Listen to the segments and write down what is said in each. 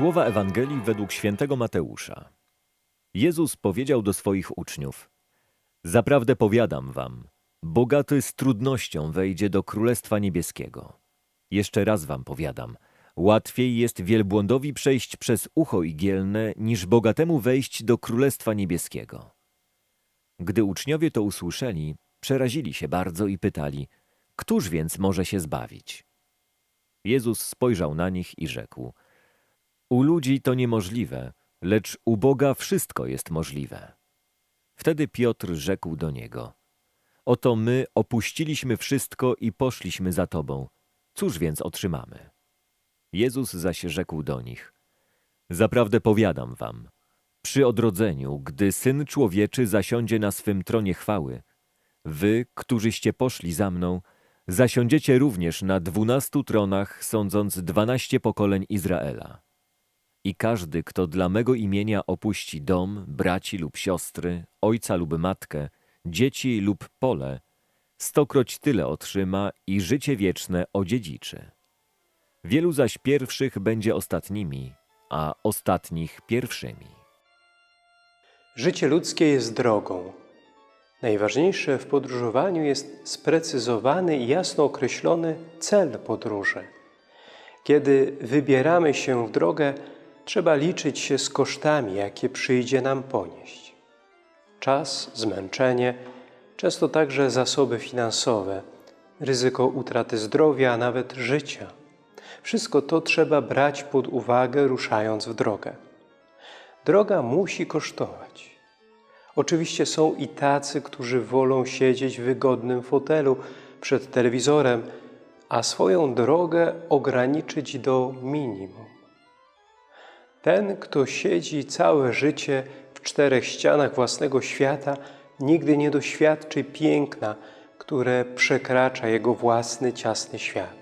Słowa Ewangelii według świętego Mateusza. Jezus powiedział do swoich uczniów: Zaprawdę powiadam wam, bogaty z trudnością wejdzie do Królestwa Niebieskiego. Jeszcze raz wam powiadam, łatwiej jest wielbłądowi przejść przez ucho igielne, niż bogatemu wejść do Królestwa Niebieskiego. Gdy uczniowie to usłyszeli, przerazili się bardzo i pytali: Któż więc może się zbawić? Jezus spojrzał na nich i rzekł: U ludzi to niemożliwe, lecz u Boga wszystko jest możliwe. Wtedy Piotr rzekł do niego: Oto my opuściliśmy wszystko i poszliśmy za tobą. Cóż więc otrzymamy? Jezus zaś rzekł do nich: Zaprawdę powiadam wam, przy odrodzeniu, gdy syn człowieczy zasiądzie na swym tronie chwały, wy, którzyście poszli za mną, zasiądziecie również na dwunastu tronach, sądząc dwanaście pokoleń Izraela. I każdy, kto dla mego imienia opuści dom, braci lub siostry, ojca lub matkę, dzieci lub pole, stokroć tyle otrzyma i życie wieczne odziedziczy. Wielu zaś pierwszych będzie ostatnimi, a ostatnich pierwszymi. Życie ludzkie jest drogą. Najważniejsze w podróżowaniu jest sprecyzowany i jasno określony cel podróży. Kiedy wybieramy się w drogę, trzeba liczyć się z kosztami, jakie przyjdzie nam ponieść. Czas, zmęczenie, często także zasoby finansowe, ryzyko utraty zdrowia, a nawet życia. Wszystko to trzeba brać pod uwagę, ruszając w drogę. Droga musi kosztować. Oczywiście są i tacy, którzy wolą siedzieć w wygodnym fotelu przed telewizorem, a swoją drogę ograniczyć do minimum. Ten, kto siedzi całe życie w czterech ścianach własnego świata, nigdy nie doświadczy piękna, które przekracza jego własny ciasny świat.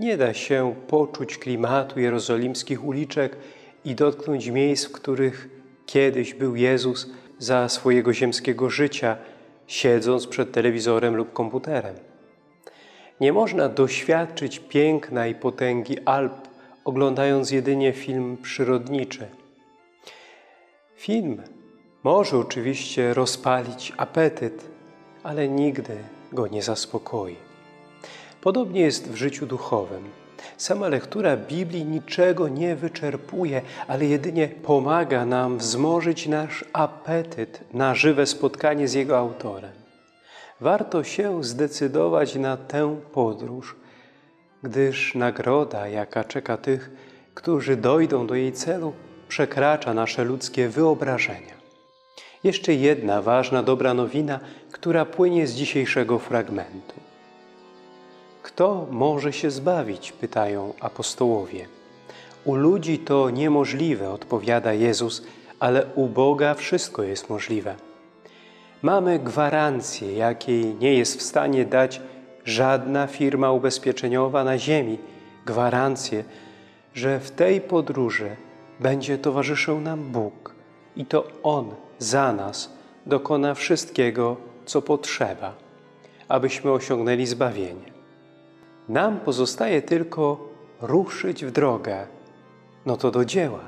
Nie da się poczuć klimatu jerozolimskich uliczek i dotknąć miejsc, w których kiedyś był Jezus za swojego ziemskiego życia, siedząc przed telewizorem lub komputerem. Nie można doświadczyć piękna i potęgi Alp, oglądając jedynie film przyrodniczy. Film może oczywiście rozpalić apetyt, ale nigdy go nie zaspokoi. Podobnie jest w życiu duchowym. Sama lektura Biblii niczego nie wyczerpuje, ale jedynie pomaga nam wzmożyć nasz apetyt na żywe spotkanie z jego autorem. Warto się zdecydować na tę podróż, gdyż nagroda, jaka czeka tych, którzy dojdą do jej celu, przekracza nasze ludzkie wyobrażenia. Jeszcze jedna ważna dobra nowina, która płynie z dzisiejszego fragmentu. Kto może się zbawić? pytają apostołowie. U ludzi to niemożliwe, odpowiada Jezus, ale u Boga wszystko jest możliwe. Mamy gwarancję, jakiej nie jest w stanie dać żadna firma ubezpieczeniowa na ziemi. Gwarancję, że w tej podróży będzie towarzyszył nam Bóg i to On za nas dokona wszystkiego, co potrzeba, abyśmy osiągnęli zbawienie. Nam pozostaje tylko ruszyć w drogę. No to do dzieła.